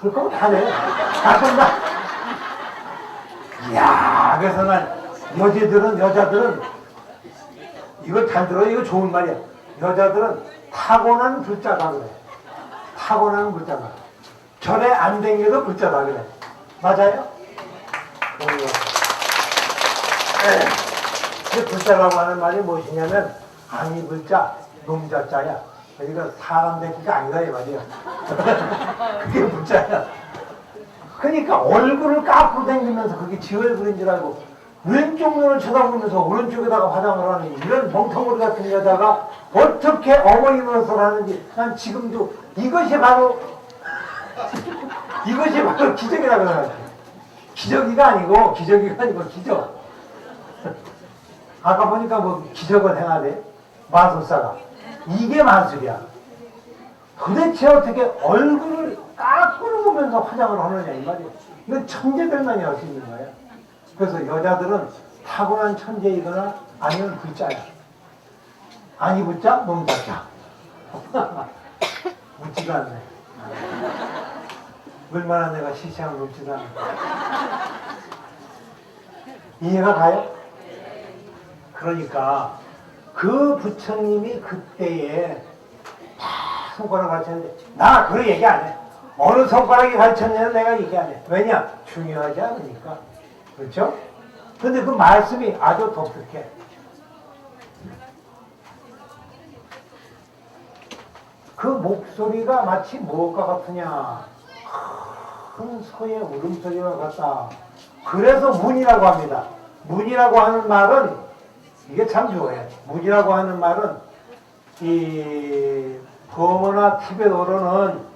그럴 거면 다 내. 다 준다. 이야, 그래서 난 여자들은, 여자들은 이거 잘 들어, 이거 좋은 말이야. 여자들은 타고난 불자다 그래. 타고난 불자다. 절에 안 댕겨도 불자다 그래. 맞아요? 그 불자라고 하는 말이 무엇이냐면 아니 불자, 놈자자야. 그러니까 사람 되기가 아니다 이 말이야. 그게 불자야. 그러니까 얼굴을 깎고 다니면서 그게 지 얼굴인 줄 알고 왼쪽 눈을 쳐다보면서 오른쪽에다가 화장을 하는 이런 멍텅어리 같은 여자가 어떻게 어머니 노릇을 하는지 난 지금도 이것이 바로 이것이 바로 기적이라고 생각해. 기적이가 아니고 기적이가 아니고 기적. 아까 보니까 뭐 기적을 행하대 마술사가 이게 마술이야. 도대체 어떻게 얼굴을 깎고 보면서 화장을 하느냐 이 말이야. 이건 천재들만이 할 수 있는 거야. 그래서 여자들은 타고난 천재이거나 아니면 불자야. 아니 불자, 놈자자. 묻지가 않네. 얼마나 내가 시시한 묻지도 않네. 이해가 가요? 그러니까 그 부처님이 그때에 다 손가락 가르쳤는데 나 그런 얘기 안 해. 어느 손가락이 가르쳤냐는 내가 얘기 안 해. 왜냐? 중요하지 않으니까. 그렇죠? 근데 그 말씀이 아주 독특해. 그 목소리가 마치 무엇과 같으냐? 큰 소의 울음소리와 같다. 그래서 문이라고 합니다. 문이라고 하는 말은 이게 참 좋아요. 문이라고 하는 말은 이 버머나 티베트어로는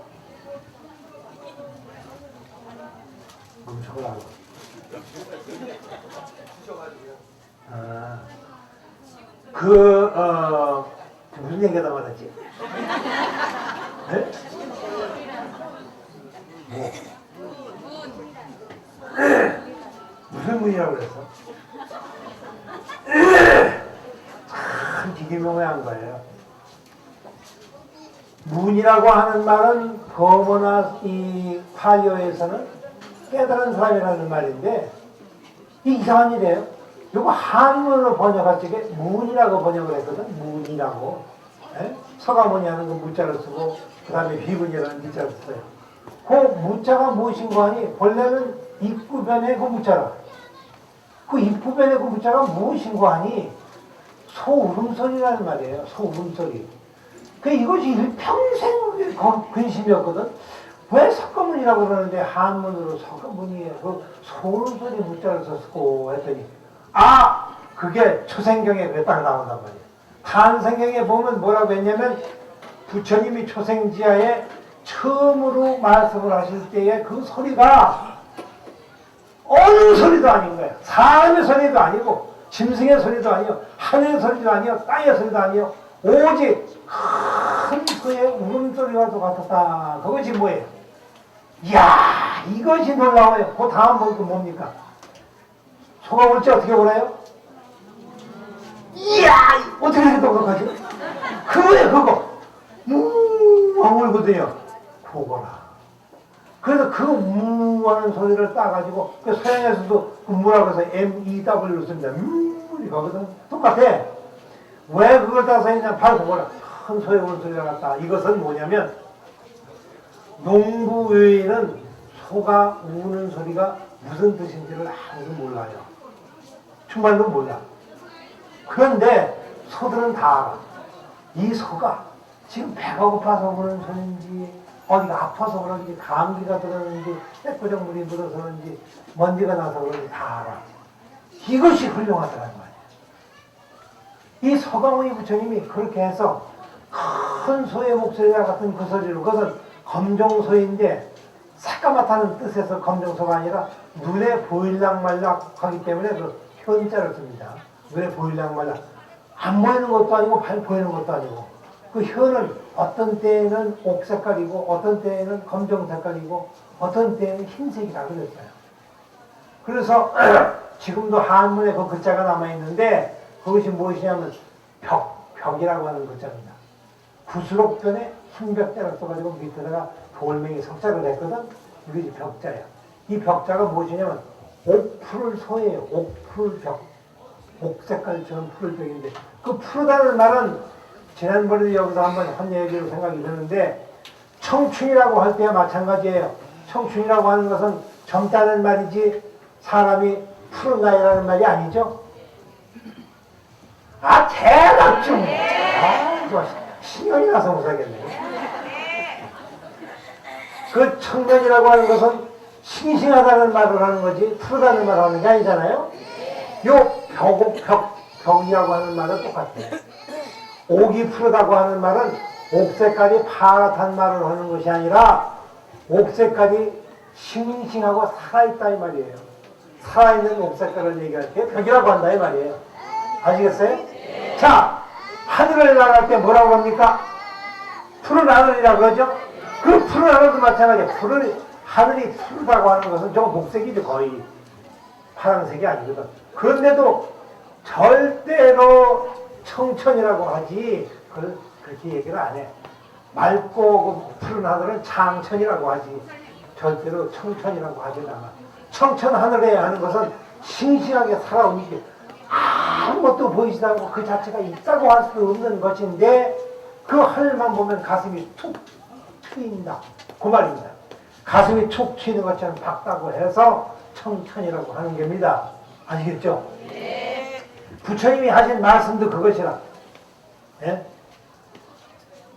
멈춰라. 아, 그, 어, 무슨 얘기하다 말았지? 네? 뭐? 무슨 문이라고 그랬어? 참 기기 명한 거예요. 문이라고 하는 말은 범어나 이 파리어에서는 깨달은 사람이라는 말인데 이 이상한 일이에요. 이거 한문으로 번역할 적에 문이라고 번역을 했거든. 문이라고. 예? 서가모니 하는 거 문자를 쓰고 그 다음에 비문이라는 문자를 써요. 그 문자가 무엇인가 하니 본래는 입구변의 그 문자라. 그 입구변의 그 문자가 무엇인가 하니 소울음소리라는 말이에요. 소울음소리. 그 이것이 일평생 거- 근심이었거든. 왜 석가문이라고 그러는데 한문으로 석가문이에요. 그 소울소리 문자를 썼고 했더니 아 그게 초생경에 그게 딱 나온단 말이에요. 탄생경에 보면 뭐라고 했냐면 부처님이 초생지하에 처음으로 말씀을 하실 때의 그 소리가 어느 소리도 아닌 거예요. 사람의 소리도 아니고 짐승의 소리도 아니요 하늘의 소리도 아니요 땅의 소리도 아니요 오직 큰 소의 울음소리와 같았다. 그것이 뭐예요? 이야 이것이 놀라워요. 그 다음 뭐 뭡니까? 소가 올지 어떻게 오나요? 이야 어떻게 이렇게 똑똑하지? 그거예요 그거 무하고 울거든요 그거라 그래서 그 무하는 소리를 따가지고 그 서양에서도 그 무라고 해서 M-E-W를 씁니다 무 이거거든 똑같아 왜 그걸 따서 했냐? 바로 그거라. 큰 소리가 같다. 이것은 뭐냐면 농부 외에는 소가 우는 소리가 무슨 뜻인지를 아무도 몰라요. 충만도 몰라. 그런데 소들은 다 알아. 이 소가 지금 배가 고파서 그런 소리인지 어디가 아파서 그런지 감기가 들었는지 백부정물이 묻어서 그런지 먼지가 나서 그런지 다 알아. 이것이 훌륭하다는 말 이 서강의 부처님이 그렇게 해서 큰 소의 목소리와 같은 그 소리로 그것은 검정소인데 새까맣다는 뜻에서 검정소가 아니라 눈에 보일락 말락 하기 때문에 그 현자를 씁니다. 눈에 보일락 말락. 안 보이는 것도 아니고 발 보이는 것도 아니고 그 혀는 어떤 때에는 옥 색깔이고 어떤 때에는 검정 색깔이고 어떤 때에는 흰색이라 그랬어요. 그래서 지금도 한문에 그 글자가 남아있는데 그것이 무엇이냐면 벽, 벽이라고 하는 글자입니다. 구수록변에 흰벽자를 써가지고 밑에다가 돌멩이 석자를 했거든. 이게 벽자야. 이 벽자가 무엇이냐면 옥풀을 소예요. 옥풀 벽. 옥색깔처럼 푸를 벽인데 그 푸르다는 말은 지난번에도 여기서 한번 한 얘기로 생각이 드는데 청춘이라고 할 때와 마찬가지예요. 청춘이라고 하는 것은 젊다는 말이지 사람이 푸른 나이라는 말이 아니죠. 아 대박 좀. 아 좋아. 신경이 나서 못하겠네. 그 청년이라고 하는 것은 싱싱하다는 말을 하는 거지 푸르다는 말을 하는 게 아니잖아요. 요 벽, 벽, 벽이라고 하는 말은 똑같아요. 옥이 푸르다고 하는 말은 옥색깔이 파랗단 말을 하는 것이 아니라 옥색깔이 싱싱하고 살아있다 이 말이에요. 살아있는 옥색깔을 얘기할 때 벽이라고 한다 이 말이에요. 아시겠어요? 자, 하늘을 날할 때 뭐라고 합니까? 푸른 하늘이라고 그러죠? 그 푸른 하늘도 마찬가지예요. 푸른, 하늘이 푸르다고 하는 것은 저 녹색이죠, 거의. 파란색이 아니거든. 그런데도 절대로 청천이라고 하지, 그걸 그렇게 얘기를 안 해. 맑고 그 푸른 하늘은 창천이라고 하지, 절대로 청천이라고 하지 않아. 청천 하늘에 하는 것은 싱싱하게 살아오니까 아무것도 보이지도 않고 그 자체가 있다고 할 수도 없는 것인데 그 하늘만 보면 가슴이 툭 트인다. 그 말입니다. 가슴이 툭 트이는 것처럼 밝다고 해서 청천이라고 하는 겁니다. 아시겠죠? 부처님이 하신 말씀도 그것이라. 예?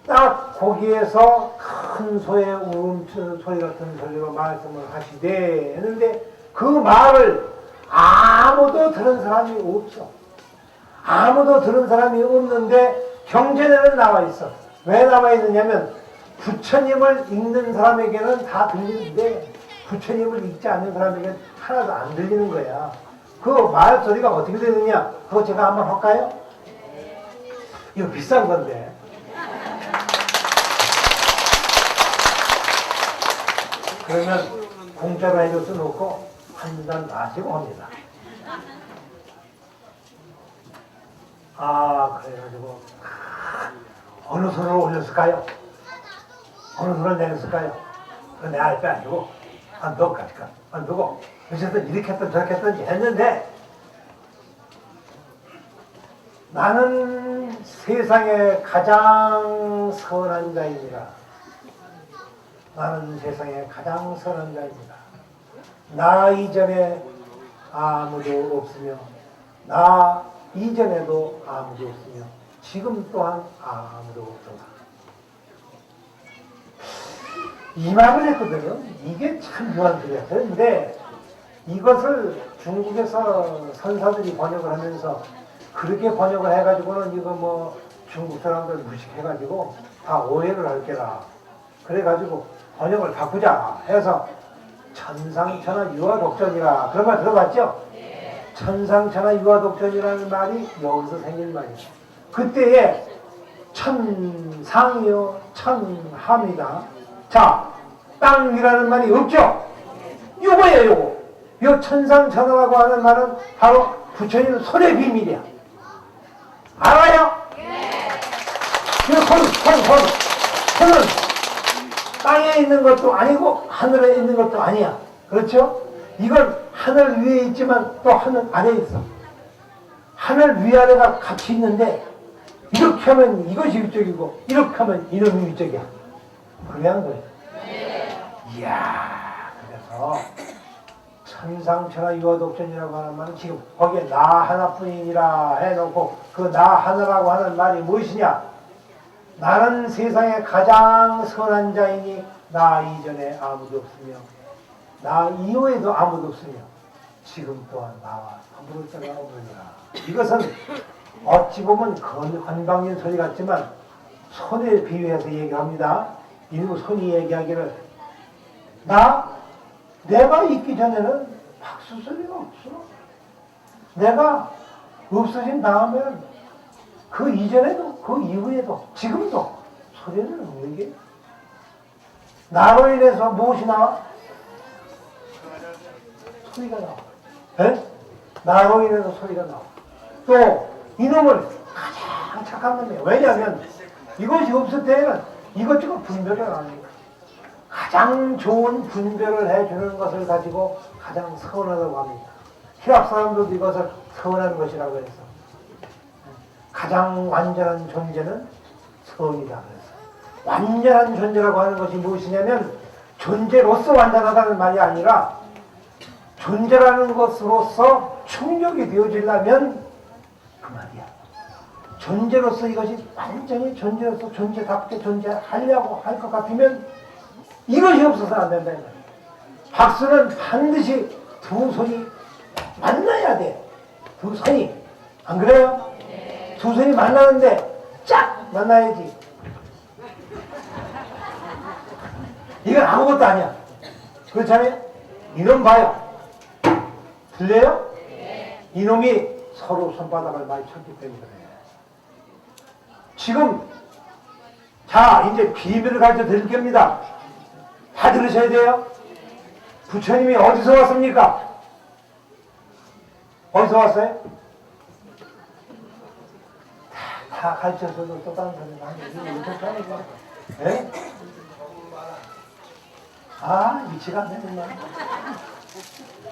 딱 거기에서 큰 소의 울음 소리 같은 소리로 말씀을 하시되 했는데 그 말을 아무도 들은 사람이 없어. 아무도 들은 사람이 없는데 경전에는 나와 있어. 왜 나와 있느냐면 부처님을 읽는 사람에게는 다 들리는데 부처님을 읽지 않는 사람에게는 하나도 안 들리는 거야. 그 말소리가 어떻게 되느냐? 그거 제가 한번 할까요? 이거 비싼 건데. 그러면 공짜로 해줘서 놓고 한 잔 마시고 합니다. 아, 그래가지고, 아, 어느 손을 올렸을까요? 어느 손을 내렸을까요? 내알게 아니고, 안 두고 가니까, 안 두고, 어쨌든 이렇게 했든 저렇게 했든지 했는데, 나는 세상에 가장 선한 자입니다. 나는 세상에 가장 선한 자입니다. 나 이전에 아무도 없으며 나 이전에도 아무도 없으며 지금 또한 아무도 없다. 이 말을 했거든요. 이게 참 묘한 소리였어요. 근데 이것을 중국에서 선사들이 번역을 하면서 그렇게 번역을 해가지고는 이거 뭐 중국 사람들 무식해가지고 다 오해를 할 게라. 그래가지고 번역을 바꾸자 해서 천상천하 유아독전이라 그런 말 들어봤죠? 천상천하 유아독전이라는 말이 여기서 생긴 말이죠. 그때에 천상이요 천함이다. 자, 땅이라는 말이 없죠? 요거예요, 요거. 요 천상천하라고 하는 말은 바로 부처님 손의 비밀이야. 알아요? 이 손, 손, 손. 손은 있는 것도 아니고 하늘에 있는 것도 아니야. 그렇죠? 이건 하늘 위에 있지만 또 하늘 아래에 있어. 하늘 위아래가 같이 있는데 이렇게 하면 이것이 위쪽이고 이렇게 하면 이놈이 위쪽이야. 한 거예요. 이야, 그래서 천상천하 유아독전이라고 하는 말은 지금 거기에 나 하나뿐이니라 해놓고 그 나 하나라고 하는 말이 무엇이냐? 나는 세상에 가장 선한 자이니 나 이전에 아무도 없으며 나 이후에도 아무도 없으며 지금 또한 나와 더불을 자가 없느니라. 이것은 어찌 보면 건, 건방진 소리 같지만 손에 비유해서 얘기합니다. 일부 손이 얘기하기를 나 내가 있기 전에는 박수 소리가 없어. 내가 없어진 다음에는 그 이전에도 그 이후에도 지금도 소리는 없는 게 나로 인해서 무엇이 나와? 소리가 나와. 에? 나로 인해서 소리가 나와. 또 이놈을 가장 착한 놈이에요. 왜냐하면 이것이 없을 때는 이것저것 분별을 안 하니까. 가장 좋은 분별을 해주는 것을 가지고 가장 서운하다고 합니다. 히랍 사람들도 이것을 서운한 것이라고 해서 가장 완전한 존재는 성이다 그래서 완전한 존재라고 하는 것이 무엇이냐면 존재로서 완전하다는 말이 아니라 존재라는 것으로서 충족이 되어지려면 그 말이야. 존재로서 이것이 완전히 존재로서 존재답게 존재하려고 할 것 같으면 이것이 없어서는 안 된다. 박수는 반드시 두 손이 만나야 돼. 두 손이. 안 그래요? 두 손이 만나는데 쫙 만나야지. 이건 아무것도 아니야. 그렇잖아요? 이놈 봐요. 들려요? 이놈이 서로 손바닥을 많이 쳤기 때문에 그래요. 지금 자 이제 비밀을 가르쳐 드릴 겁니다. 다 들으셔야 돼요. 부처님이 어디서 왔습니까? 어디서 왔어요? 다, 다 가르쳐줘도 또 다른 사람이 하는 거야. 예? 아, 위치가 안 되는구나.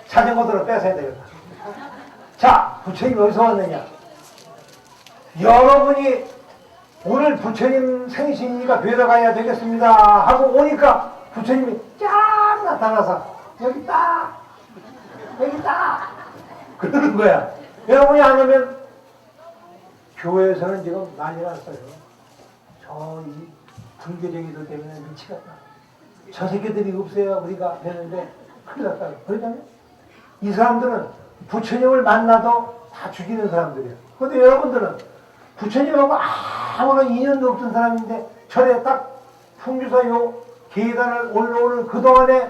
자전거들을 뺏어야 되겠다. 자, 부처님 어디서 왔느냐? 여러분이 오늘 부처님 생신이니까 뵈러 가야 되겠습니다 하고 오니까 부처님이 쫙 나타나서 여기 딱 여기 딱 그러는 거야. 여러분이 안 오면 교회에서는 지금 난리 났어요. 저 이 불교쟁이들 때문에 미치겠다. 저 새끼들이 없어야 우리가 되는데 큰일 났다. 그러잖아요. 이 사람들은 부처님을 만나도 다 죽이는 사람들이에요. 근데 여러분들은 부처님하고 아무런 인연도 없던 사람인데 절에 딱 풍주사 요 계단을 올라오는 그동안에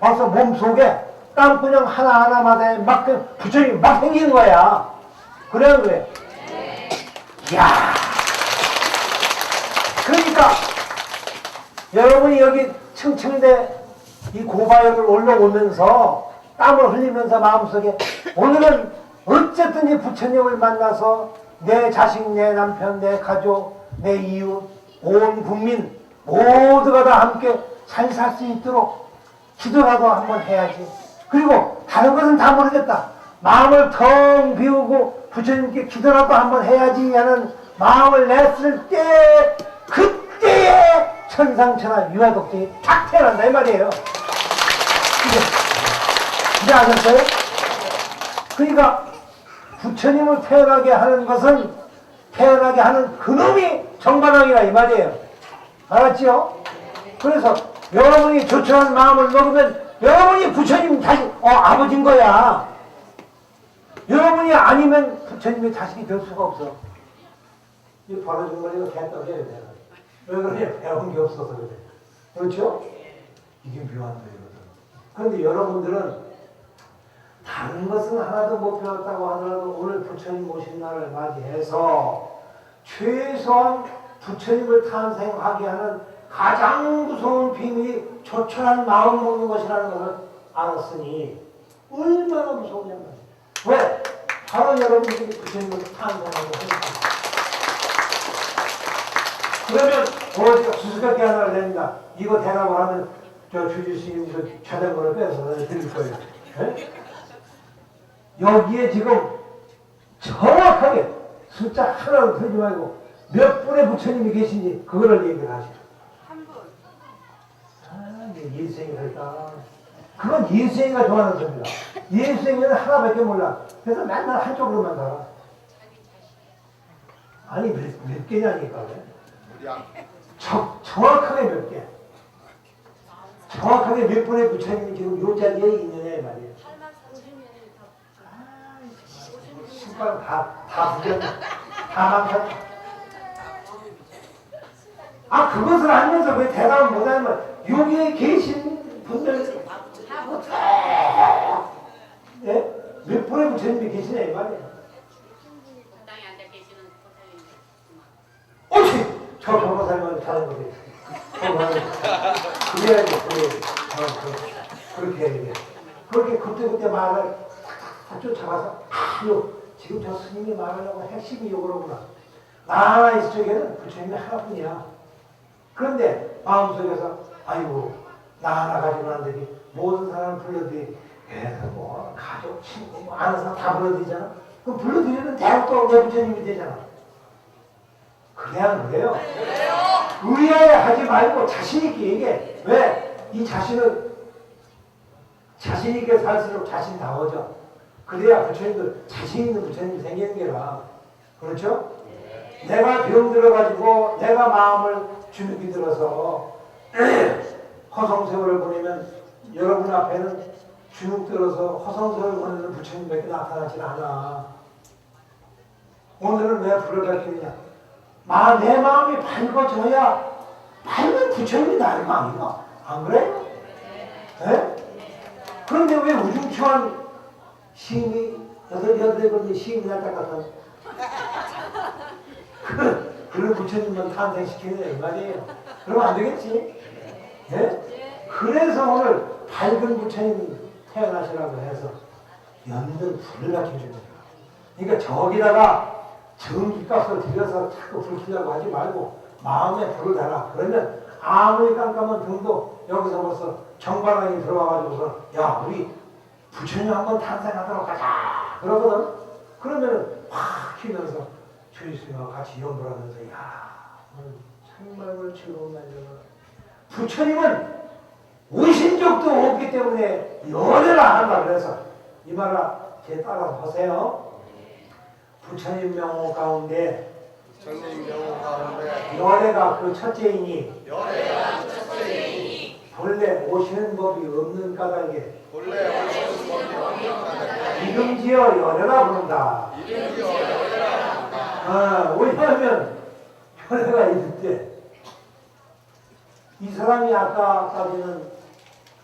와서 몸속에 땀구녕 하나하나마다 막그 부처님이 막 생기는 거야. 그래야 그래. 이야. 그러니까 여러분이 여기 층층대 이 고바역을 올라오면서 땀을 흘리면서 마음속에 오늘은 어쨌든 이 부처님을 만나서 내 자식, 내 남편, 내 가족, 내 이웃, 온 국민 모두가 다 함께 잘 살 수 있도록 기도라도 한번 해야지. 그리고 다른 것은 다 모르겠다. 마음을 텅 비우고 부처님께 기도라도 한번 해야지 하는 마음을 냈을 때 그때에 천상천하 유아독생이 탁 태어난다 이 말이에요. 이제, 아셨어요? 그러니까 부처님을 태어나게 하는 것은 태어나게 하는 그놈이 정반왕이라 이 말이에요. 알았지요? 그래서 여러분이 조촐한 마음을 먹으면 여러분이 부처님 자식, 어, 아버지인 거야. 여러분이 아니면 부처님의 자식이 될 수가 없어. 이 벌어진 거리가 개 떠져야 돼. 왜 그러냐? 배운 게 없어서 그래. 그렇죠? 이게 묘한 거거든. 그런데 여러분들은 다른 것은 하나도 못 배웠다고 하더라도 오늘 부처님 오신 날을 맞이해서 최소한 부처님을 탄생하게 하는 가장 무서운 비밀이 조촐한 마음 먹는 것이라는 것을 알았으니 얼마나 무서우냐면 왜? 바로 여러분들이 부처님을 탄생하고 했습니다. 그러면 어디가 수수께끼 하나를 냅니다. 이거 대라고 하면 저 주주스님 그 자전거를 빼서 드릴 거예요. 예? 여기에 지금 정확하게 숫자 하나도 틀지 말고 몇 분의 부처님이 계신지 그거를 얘기를 하시죠. 한 분. 아, 이게 예수생이 할까? 그건 예수생이가 좋아하는 겁니다. 예수생이는 하나밖에 몰라. 그래서 맨날 한쪽으로만 살아. 아니 몇, 몇 개냐니까. 왜? 정, 정확하게 몇 개. 정확하게 몇 분의 부처님이 지금 요 자리에 있느냐 이 말이에요. 8만 30년이 더. 신발 다, 다 부정, 다 망쳤. 아, 그것을 알면서 왜 대답을 못하면, 여기에 계신 분들, 다 못. 예? 몇 분의 부처님이 계시냐, 이 말이에요. 땅에 앉아 계시는 보살님. 저 변호사님은 잘한 거지. 그래야지, 그래. 어, 그, 그렇게 해야 돼. 그렇게 그때그때 말을 탁탁 쫓아가서, 아, 요, 지금 저 스님이 말하려고 핵심이 요거로구나. 나라의 쪽에는 부처님이 하나뿐이야. 그런데 마음속에서, 아이고, 나 하나 가지고 안 되지. 모든 사람을 불러들이 그래서 뭐 가족, 친구, 뭐 아는 사람 다 불러들이잖아. 그럼 불러들이면 대학도 내 부처님이 되잖아. 그래야 안 그래요? 의아해 하지 말고 자신있게 얘기해. 왜? 이 자신은 자신있게 살수록 자신다워져. 그래야 부처님들 자신 있는 부처님이 생기는 게라. 그렇죠? 내가 병 들어가지고 내가 마음을 주눅이 들어서 허성세월을 보내면 여러분 앞에는 주눅 들어서 허성세월 보내는 부처님밖에 나타나질 않아. 오늘은 왜 불을 밝히느냐? 마, 내 마음이 밝아져야 밝은 부처님이 나를 아닌가? 안 그래? 네? 그런데 왜 우중충한 시인이 여덟 여덟 번째 시인이 같아? 그 그런 부처님만 탄생시키는 이 말이에요. 그러면 안 되겠지? 예? 그래서 오늘 밝은 부처님 태어나시라고 해서 연들 불을 밝혀줍니다. 그러니까 저기다가 전기값을 들여서 자꾸 불 켜려고 하지 말고 마음에 불을 달아. 그러면 아무리 깜깜한 등도 여기서 벌써 정반랑이 들어와가지고서 야 우리 부처님 한번 탄생하도록 하자. 그러거든. 그러면은 확 키면서 주의스님과 같이 연불하면서 야 오늘 정말 즐거운 날이구나. 부처님은 오신 적도 없기 때문에 연애라 한다 그래서 이 말을 제 따라서 하세요. 부처님 명호 가운데 전님 명호 가운데 연애가 그 첫째이니 본래 오시는 법이 없는 까닭에 본래 오신 법이 없는 까닭에 이름지어 연애라 부른다. 이름지어 아, 왜냐하면 연애가 있을 때이 사람이 아까까지는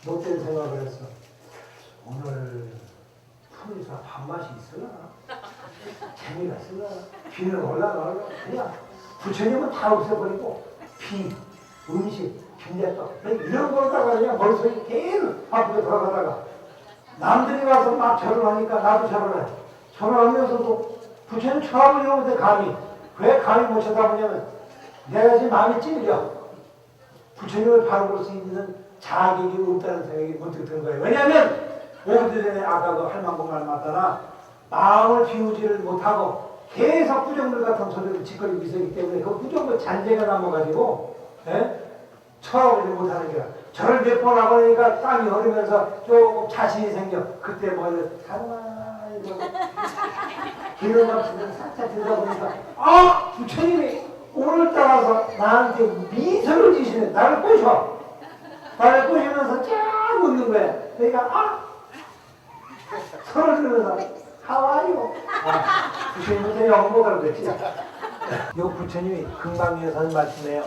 못된 생각을 했어. 오늘 풍리사 밥맛이 있으려나? 재미가 있으려나? 비는 올라가나? 그냥 부처님은 다 없애버리고 비, 음식, 빈대떡 이런 거다가 그냥 머릿속에 계속 바쁘게 돌아가다가 남들이 와서 막 절을 하니까 나도 절을 해. 절을 하면서도 부처님 쳐다보려는데 감히 왜 감히 못 쳐다보냐면 내가 지금 마음이 찔려. 부처님을 바로 볼수 있는 자격이 없다는 생각이 문득 드는 거예요. 왜냐하면 오기 전에 아까 그 할망구 말 맞다나 마음을 비우지를 못하고 계속 부정들 같은 소리를 짓거리고 있었기 때문에 그 부정들 잔재가 남아가지고 예? 쳐다보지 못하는 거야. 저를 몇 번 하고 나니까 땀이 흐르면서 조금 자신이 생겨. 그때 뭘 가만히 이러고 기름 없으면 살짝 들다 보니까 아 부처님이 오늘따라서 나한테 미소를 지시네 나를 꼬셔 나를 꼬시면서 쫙 웃는 거야 그러니까 아 서로 들으면서 하와이요 영어 못 알아듣지 이 부처님이 금강위에서 말씀해요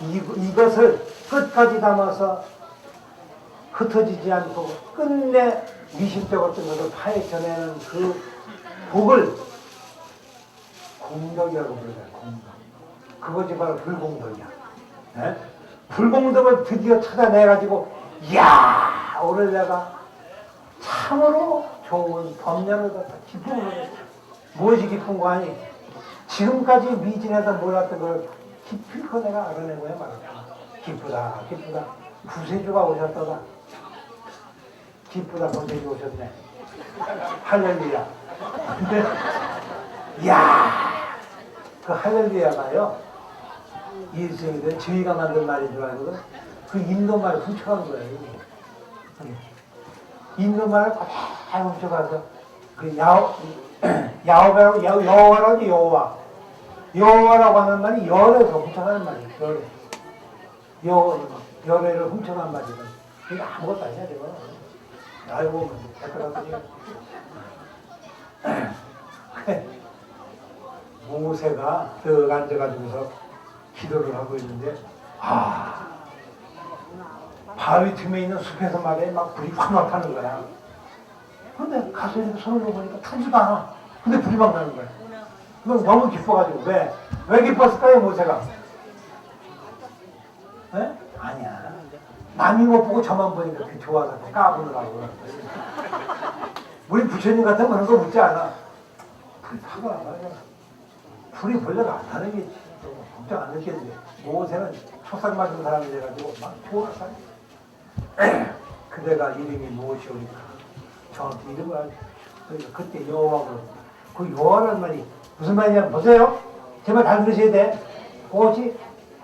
이, 이것을 끝까지 담아서 흩어지지 않고 끝내 미심쩍 어떤 것을 파헤쳐내는 그 복을 공덕이라고 부르잖아요. 공덕. 그것이 바로 불공덕이야. 예? 불공덕을 드디어 찾아내가지고 이야 오늘 내가 참으로 좋은 법년을 갖다 얻었다. 무엇이 기쁜 거 아니? 지금까지 미진에서 몰랐던 걸 기필코 내가 알아낸 거야 말이야. 기쁘다 기쁘다. 구세주가 오셨다다. 기쁘다 구세주 오셨네. 할렐루야. 근데 야, 그 할렐루야가요. 예수님들 저희가 만든 말인 줄 알거든. 그 인도 말을 훔쳐간 거예요. 이게. 인도 말을 그대로 훔쳐가서 그 야호 야호바라고 야- 여호와라고 여호와 여호와라고 하는 말이 열에서 훔쳐가는 말이에요. 열에 여 열애를 훔쳐간 말이거든. 이게 아무것도 아니야 이거. 알고 보면 같더니. 모세가 쓱 앉아가지고서 기도를 하고 있는데 아 바위 틈에 있는 숲에서 말이야 막 불이 확막 타는 거야. 근데 가서 이렇게 손을 보니까 타지가 않아. 근데 불이 막 나는 거야. 그건 너무 기뻐가지고. 왜? 왜 기뻤을까요 모세가? 에? 아니야. 남이 못 보고 저만 보니까 그게 좋아서 까부느라고. 우리 부처님 같은 그런 거 묻지 않아. 불이 타고 나가잖아 불이 벌레가 안 나는 게 걱정 안 느끼는데. 모세는 초상 맞은 사람이 돼가지고 막 좋아서 그대가 이름이 무엇이오니까 저한테 이름을 알려주십시오. 그러니까 그때 여호와가 그 여호와라는 말이 무슨 말이냐 보세요. 제발 잘 들으셔야 돼. 그것이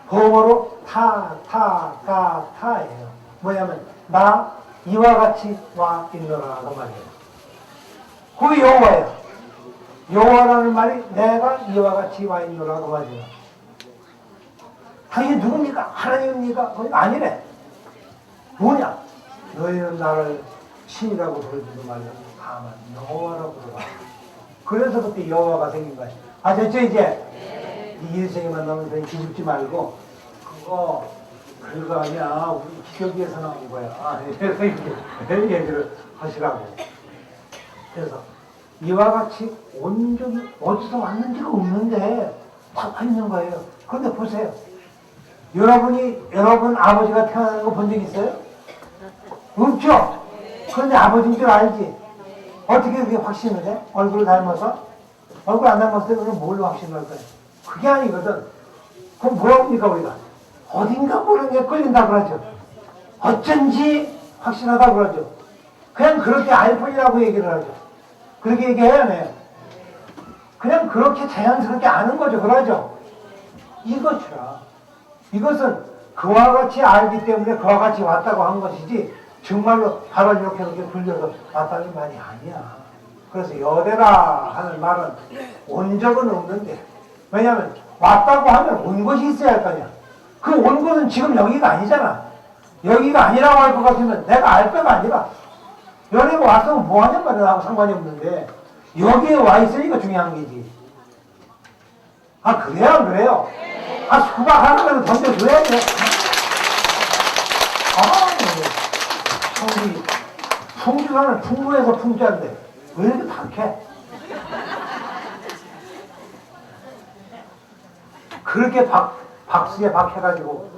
범어로 타, 타, 가, 타예요. 뭐냐면 나 이와 같이 와 있노라 그 말이에요. 그게 여호와예요. 여호와라는 말이 내가 이와 같이 와 있노라 그 말이에요. 당신 누굽니까? 하나님입니까? 아니래. 뭐냐? 너희는 나를 신이라고 부르지도 말라. 다만 여호와라고 부르라. 그래서 그때 여호와가 생긴 거야. 아셨죠 이제? 이 인생에 만나면서 기죽지 말고 그거 별거 아니야. 우리 기적에서 나온 거야. 이렇게 얘기를 하시라고. 그래서 이와 같이 온 적이 어디서 왔는지가 없는데 다 있는 거예요. 그런데 보세요. 여러분이 여러분 아버지가 태어나는 거 본 적 있어요? 없죠? 그런데 아버지인 줄 알지? 어떻게 그게 확신을 해? 얼굴 닮아서? 얼굴 안 닮았을 때 그럼 뭘로 확신을 할까요? 그게 아니거든. 그럼 뭐라고 합니까, 우리가? 어딘가 모르는 게 끌린다 그러죠. 어쩐지 확신하다 그러죠. 그냥 그렇게 알 뿐이라고 얘기를 하죠. 그렇게 얘기해야 해요. 그냥 그렇게 자연스럽게 아는 거죠. 그러죠. 이것이라. 이것은 그와 같이 알기 때문에 그와 같이 왔다고 한 것이지 정말로 바로 이렇게 이렇게 불려서 왔다는 말이 아니야. 그래서 여대라 하는 말은 온 적은 없는데 왜냐하면 왔다고 하면 온 것이 있어야 할 거냐. 그온 것은 지금 여기가 아니잖아. 여기가 아니라고 할 것 같으면 내가 알 바가 아니라 여기가 왔으면 뭐 하냔 말이야. 나하고 상관이 없는데 여기에 와 있으니까 중요한 거지. 아 그래요 안 그래요? 아 수박 하나라도 던져줘야 돼. 아성 이 성주사는 풍부해서 풍자인데 왜 이렇게 탁해? 그렇게 박, 박수에 박해가지고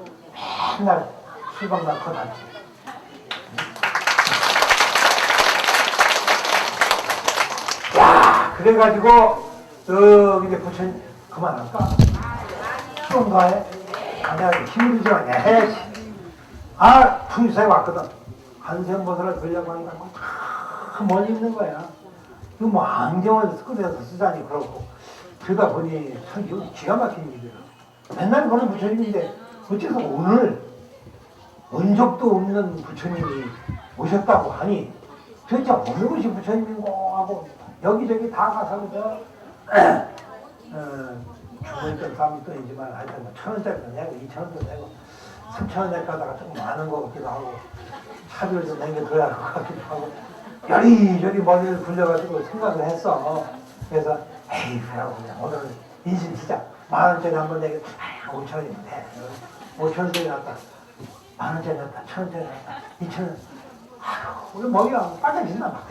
맨날 수박만 커다지. 야, 그래가지고, 어, 이제 부처님, 그만할까? 추운가에? 아니야, 힘들지 않냐. 아, 풍사에 왔거든. 한생보살을 들려고 하니까 뭐, 다 멀리 있는 거야. 이거 뭐 안경을 꺼내서 쓰자니 그렇고. 그러다 보니 참 이거 기가 막힌 일이라. 맨날 보는 부처님인데 어째서 오늘 온 적도 없는 부처님이 오셨다고 하니 도대체 어느 곳이 부처님인고 하고 여기저기 다 가서 그저 어, 죽어있던 사람이 또 있지만 하여튼 뭐 천 원짜리도 내고 이천 원도 내고 삼천 원짜리 가다가 좀 많은 것 같기도 하고 차비를 좀 남겨둬야 할 것 같기도 하고 여리저리 머리를 굴려가지고 생각을 했어. 그래서 에이 그냥 오늘 인심 시작 만 원짜리 한 번 내게. 아 오천 원인데. 오천 원짜리 났다. 만 원짜리 났다. 천 원짜리 났다. 이천 원. 오늘 머리가 빨개진다 막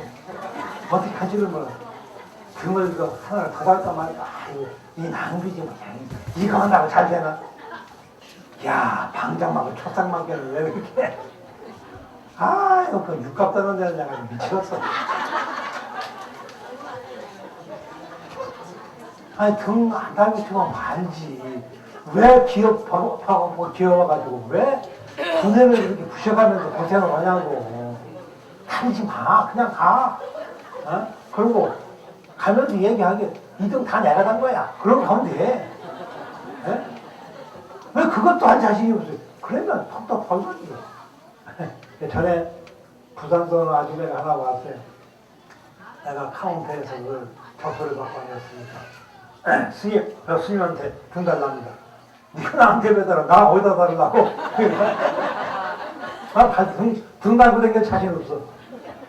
어떻게 하지를 몰라 등을 그 하나를 더 달까 말까. 아유 이 낭비지 뭐 이거 한다고 잘 되나? 야 방장하고 초상만견을 왜 이렇게 아이고 그 육값 떠는 데는 내가 미쳤어. 아니 등안 달고 치면 말지. 왜 기업 파고 뭐 기어와가지고 왜 두뇌를 이렇게 부셔가면서 고생을 하냐고. 하지 마. 그냥 가. 어? 그리고 가면서 얘기하게. 이등다 내가 단 거야. 그럼 가면 돼. 예? 왜 그것도 한 자신이 없어요? 그러면 턱턱 벌거지 전에 부산서 아줌마가 하나 왔어요 내가 카운터에서 그걸 접수를 받고 다녔으니까 스님, 저 스님한테 등 달랍니다. 니가 나한테 매달아. 나 어디다 달라고? 나 등 등 달고 다니는 자신 없어.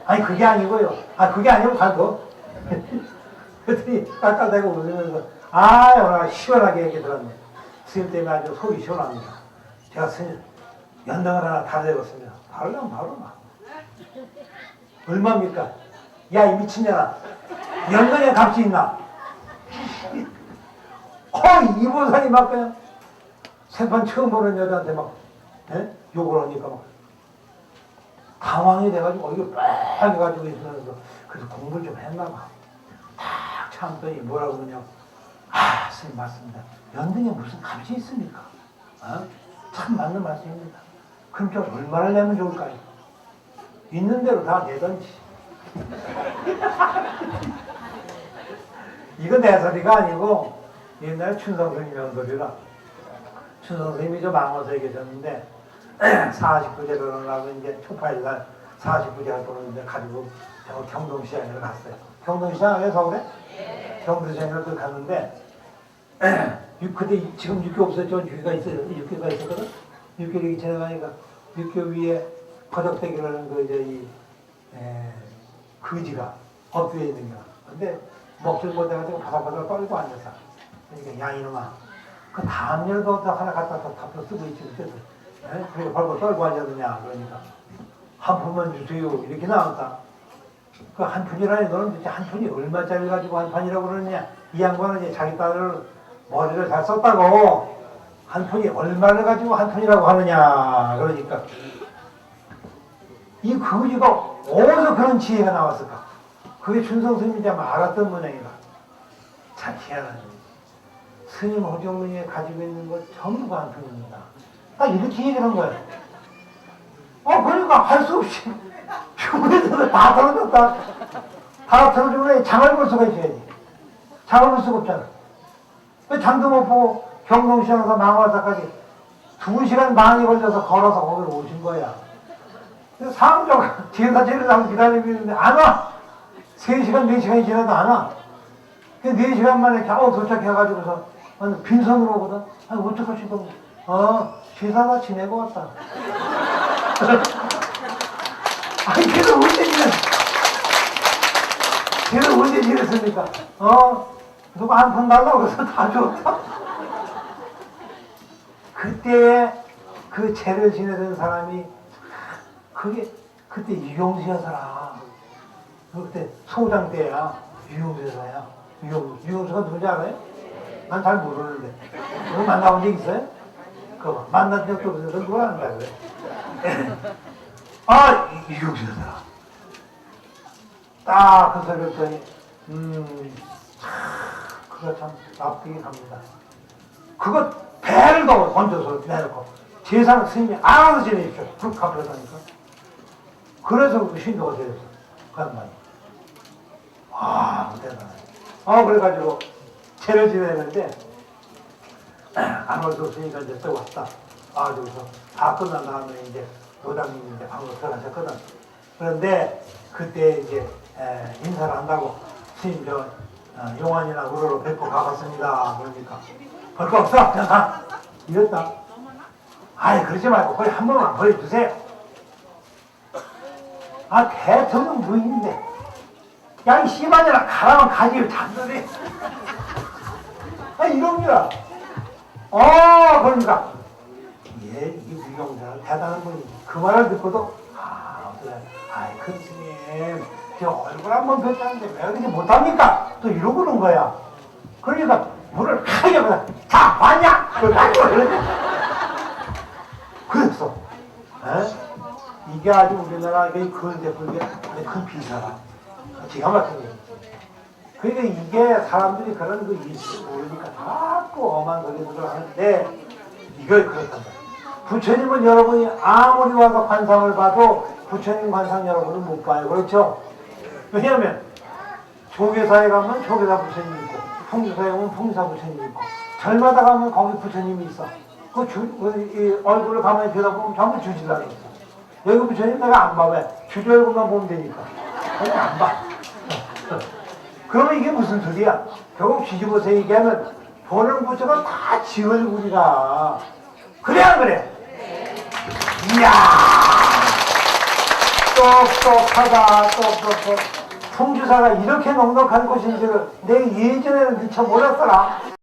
아니, 그게 아니고요. 아, 그게 아니면 가도. 그랬더니 깔깔대고 웃으면서, 아, 오늘 시원하게 얘기 들었네. 스님 때문에 아주 속이 시원합니다. 제가 스님, 연등을 하나 다 내었습니다. 바르면 바로 나. 얼마입니까? 야, 이 미친년아. 연등에 값이 있나? 어, 이보살이 막 그냥 생판 처음 보는 여자한테 막 예? 욕을 하니까 막 당황이 돼가지고 이거 빨개가지고 있으면서 그래서 공부를 좀 했나 봐. 딱 참더니 뭐라고 그러냐. 아, 선생님 맞습니다. 연등에 무슨 값이 있습니까? 어? 참 맞는 말씀입니다. 그럼 저 얼마를 내면 좋을까요? 있는 대로 다 내던지. 이거 내 소리가 아니고 옛날 춘성 스님 명소리라. 춘성 스님이 저 망원서에 계셨는데 49제 결혼하고 이제 초파일 날 49제 활동을 이제 가지고 저 경동시장에 갔어요. 경동시장에 서울에? 경동시장에 그 갔는데 육- 그때 지금 육교 없었죠? 육교가 있어요. 육교가 있었거든? 육교 이렇게 지나가니까 육교 위에 거덕대기라는 그 이제 이 에, 거지가 엎드려 있는 거야. 근데 먹질 못해가지고 바닥바닥 떨고 앉아서. 그러니까 야 이놈아 그 다음 년도 하나 갖다 더 답도 쓰고 있지 그때도. 에? 그리고 벌고 떨고 앉았느냐 그러니까 한 푼만 주세요 이렇게 나왔다. 그 한 푼이라니 너는 도대체 한 푼이 얼마짜리 가지고 한 푼이라고 그러느냐 이 양반은 이제 자기 딸을 머리를 잘 썼다고 한 푼이 얼마를 가지고 한 푼이라고 하느냐 그러니까 이 거지가 어디서 그런 지혜가 나왔을까? 그게 춘성 스님이 아마 알았던 모양이다. 참 희한한. 스님 호정문에 가지고 있는 것 전부가 한 푼입니다. 딱 이렇게 얘기를 한 거야. 어, 그러니까 할 수 없이 휴무에서 다 털어졌다. 다 털어주면 장을 볼 수가 있어야지. 장을 볼 수가 없잖아. 그 장도 못 보고 경동시장에서 망화사까지 두 시간 반이 걸려서 걸어서 거기로 오신 거야. 상적 제사 제를 기다리고 있는데 안 와. 세 시간 네 시간이 지나도 안 와. 그네 시간 만에 겨우 도착해가지고서 완전 빈손으로 오거든. 아니 어떡하시던 어 제사 다 지내고 왔다. 아니 걔는 언제 지냈 걔는 언제 지냈습니까? 어 누가 한 푼 달라고 해서 다 줬다. 그때 그 죄를 지내던 사람이 그게 그때 유용수여서라. 그때 소장 때야 유용수여서야. 유용 유용수가 누군지 알아요? 난 잘 모르는데. 너 만나본 적 있어요? 그 만난 적도 없어서 누가 안다 그래? 아 이- 유용수여서라. 딱그 소리 했더니 음 참, 그거 참 납득이 갑니다. 그거 배를 더 얹어서 내놓고 제사는 스님이 알아서 지내십시오. 그 갚으라니까. 그래서 그 신도가 되었어. 그 양반이. 아, 대단해. 어, 그래가지고 죄를 지내는데 안올수 없으니까 이제 또 왔다. 아, 저기서 다 끝난 다음에 이제 도당님이 이제 방으로 들어가셨거든. 그런데 그때 이제 에, 인사를 한다고 스님 저 어, 용환이나 우러러 뵙고 가봤습니다. 그러니까 볼거 없어 그냥 가 이랬다. 아이 그러지 말고 거기 한 번만 보여주세요. 아 대통령 부인인데 야 이 씨발년아 가라면 가지 잔소리. 아 거야. 어 그러니까 예, 이 무용사는 대단한 분이 그 말을 듣고도 아, 어떡해. 아이, 큰 스님, 저 얼굴 한번 뵀다는데 왜 그렇게 못합니까? 또 이러고 그런 거야. 그러니까 물을 크게 보다 자, 봤냐? 그걸 가지고 그러지. 그랬어. 에? 이게 아주 우리나라의 근대 불교의 아주 큰 비사라. 기가 막힌 거지. 그러니까 이게 사람들이 그런 그 이슈를 모르니까 자꾸 엄한 소리들을 하는데 이걸 그렇단다. 부처님은 여러분이 아무리 와서 관상을 봐도 부처님 관상 여러분은 못 봐요. 그렇죠? 왜냐하면 조계사에 가면 조계사 부처님이 있고 풍주사에 가면 풍주사 부처님이 있고 절마다 가면 거기 부처님이 있어. 그 주, 그, 이 얼굴을 가만히 들여다보면 전부 주지라고 있어. 여기 부처님 내가 안 봐. 왜? 주지 얼굴만 보면 되니까. 내가 안 봐. 그러면 이게 무슨 소리야? 결국 뒤집어서 얘기하면 보는 부처가 다 지 얼굴이라. 그래 안 그래? 이야 똑똑하다 똑똑똑 풍주사가 이렇게 넉넉한 곳인 줄을 내 예전에는 미처 몰랐더라